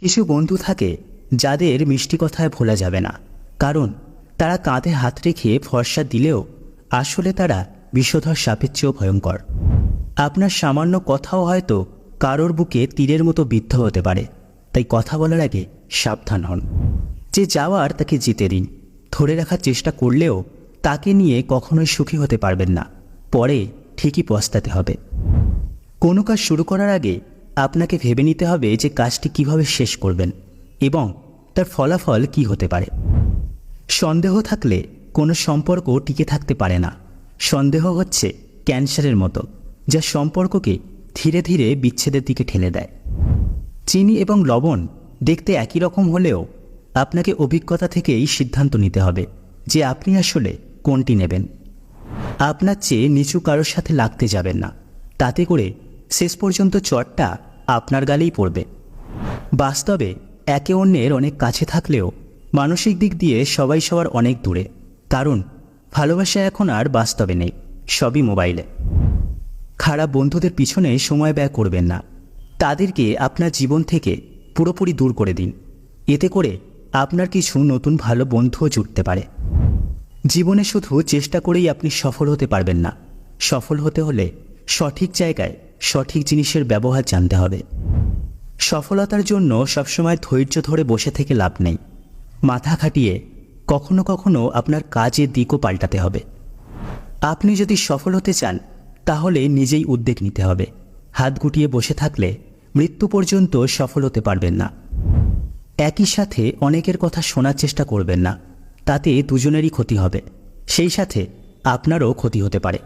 কিছু বন্ধু থাকে যাদের মিষ্টি কথায় ভোলা যাবে না। কারণ তারা কাঁধে হাত রেখে ফর্সা দিলেও আসলে তারা বিষধর সাপের চেয়েও ভয়ঙ্কর। আপনার সামান্য কথাও হয়তো কারোর বুকে তীরের মতো বিদ্ধ হতে পারে। তাই কথা বলার আগে সাবধান হন। যে যাওয়ার তাকে জিতে দিন। ধরে রাখার চেষ্টা করলেও তাকে নিয়ে কখনোই সুখী হতে পারবেন না। পরে ঠিকই পস্তাতে হবে। কোনো কাজ শুরু করার আগে আপনাকে ভেবে নিতে হবে যে কাজটি কীভাবে শেষ করবেন এবং তার ফলাফল কি হতে পারে। সন্দেহ থাকলে কোনো সম্পর্ক টিকে থাকতে পারে না। সন্দেহ হচ্ছে ক্যান্সারের মতো, যা সম্পর্ককে ধীরে ধীরে বিচ্ছেদের দিকে ঠেলে দেয়। চিনি এবং লবণ দেখতে একই রকম হলেও আপনাকে অভিজ্ঞতা থেকেই সিদ্ধান্ত নিতে হবে যে আপনি আসলে কোনটি নেবেন। আপনার চেয়ে নিচু কারোর সাথে লাগতে যাবেন না। তাতে করে শেষ পর্যন্ত চটটা আপনার গালেই পড়বে। বাস্তবে, একে অন্যের অনেক কাছে থাকলেও মানসিক দিক দিয়ে সবাই সবার অনেক দূরে। কারণ, ভালোবাসা এখন আর বাস্তবে নেই, সবই মোবাইলে। খারাপ বন্ধুদের পিছনে সময় ব্যয় করবেন না। তাদেরকে আপনার জীবন থেকে পুরোপুরি দূর করে দিন। এতে করে আপনার কিছু নতুন ভালো বন্ধুও জুটতে পারে। জীবনে শুধু চেষ্টা করেই আপনি সফল হতে পারবেন না। সফল হতে হলে সঠিক জায়গায় সঠিক জিনিসের ব্যবহার জানতে হবে। সফলতার জন্য সবসময় ধৈর্য ধরে বসে থেকে লাভ নেই। মাথা খাটিয়ে কখনো কখনো আপনার কাজের দিকও পাল্টাতে হবে। আপনি যদি সফল হতে চান, তাহলে নিজেই উদ্যোগ নিতে হবে। হাত গুটিয়ে বসে থাকলে মৃত্যু পর্যন্ত সফল হতে পারবেন না। একই সাথে অনেকের কথা শোনার চেষ্টা করবেন না। তাতে দুজনেরই ক্ষতি হবে। সেই সাথে আপনারও ক্ষতি হতে পারে।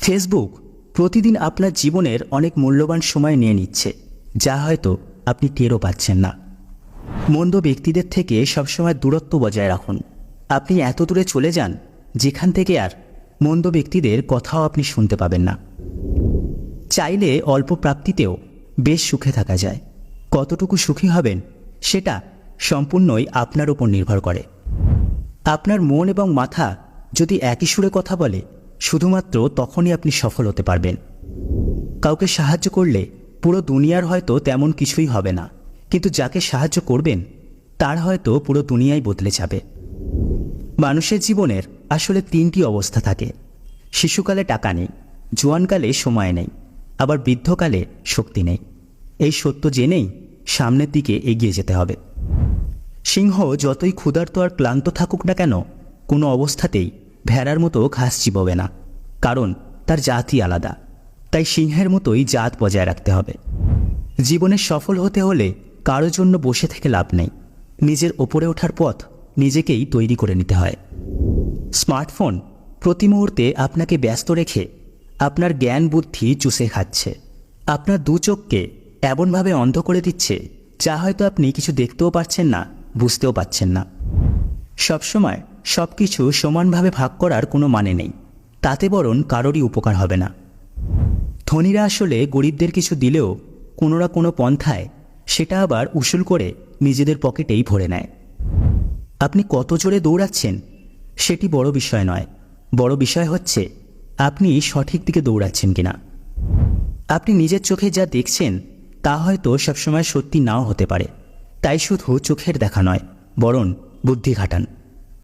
ফেসবুক প্রতিদিন আপনার জীবনের অনেক মূল্যবান সময় নিয়ে নিচ্ছে, যা হয়তো আপনি টেরও পাচ্ছেন না। মন্দ ব্যক্তিদের থেকে সবসময় দূরত্ব বজায় রাখুন। আপনি এত দূরে চলে যান, যেখান থেকে আর মন্দ ব্যক্তিদের কথাও আপনি শুনতে পাবেন না। চাইলে অল্প প্রাপ্তিতেও বেশ সুখে থাকা যায়। কতটুকু সুখী হবেন, সেটা সম্পূর্ণই আপনার উপর নির্ভর করে। আপনার মন এবং মাথা যদি একই সুরে কথা বলে শুধুমাত্র তখনই আপনি সফল হতে পারবেন। কাউকে সাহায্য করলে পুরো দুনিয়ার হয়তো তেমন কিছুই হবে না, কিন্তু যাকে সাহায্য করবেন, তার হয়তো পুরো দুনিয়াই বদলে যাবে। মানুষের জীবনের আসলে তিনটি অবস্থা থাকে। শিশুকালে টাকা নেই, জোয়ানকালে সময় নেই, আবার বৃদ্ধকালে শক্তি নেই। এই সত্য জেনেই সামনের দিকে এগিয়ে যেতে হবে। সিংহ যতই ক্ষুধার্ত আর ক্লান্ত থাকুক না কেন, কোনো অবস্থাতেই ভেড়ার মতো ঘাস চিবোবে না, কারণ তার জাতই আলাদা। তাই সিংহের মতোই জাত বজায় রাখতে হবে। জীবনে সফল হতে হলে কারও জন্য বসে থেকে লাভ নেই। নিজের ওপরে ওঠার পথ নিজেকেই তৈরি করে নিতে হয়। স্মার্টফোন প্রতি মুহূর্তে আপনাকে ব্যস্ত রেখে আপনার জ্ঞান বুদ্ধি চুষে খাচ্ছে। আপনার দু চোখকে এমনভাবে অন্ধ করে দিচ্ছে, যা হয়তো আপনি কিছু দেখতেও পাচ্ছেন না, বুঝতেও পারছেন না। সবসময় সব কিছু সমানভাবে ভাগ করার কোনো মানে নেই। তাতে বরং কারোরই উপকার হবে না। ধনীরা আসলে গরিবদের কিছু দিলেও কোনো না কোনো পন্থায় সেটা আবার উসুল করে নিজেদের পকেটেই ভরে নেয়। আপনি কত জোরে দৌড়াচ্ছেন? সেটি বড় বিষয় নয়। বড় বিষয় হচ্ছে, আপনি সঠিক দিকে দৌড়াচ্ছেন কিনা। আপনি নিজের চোখে যা দেখছেন, তা হয়তো সবসময় সত্যি নাও হতে পারে। তাই শুধু চোখের দেখা নয়, বরং বুদ্ধি খাটান।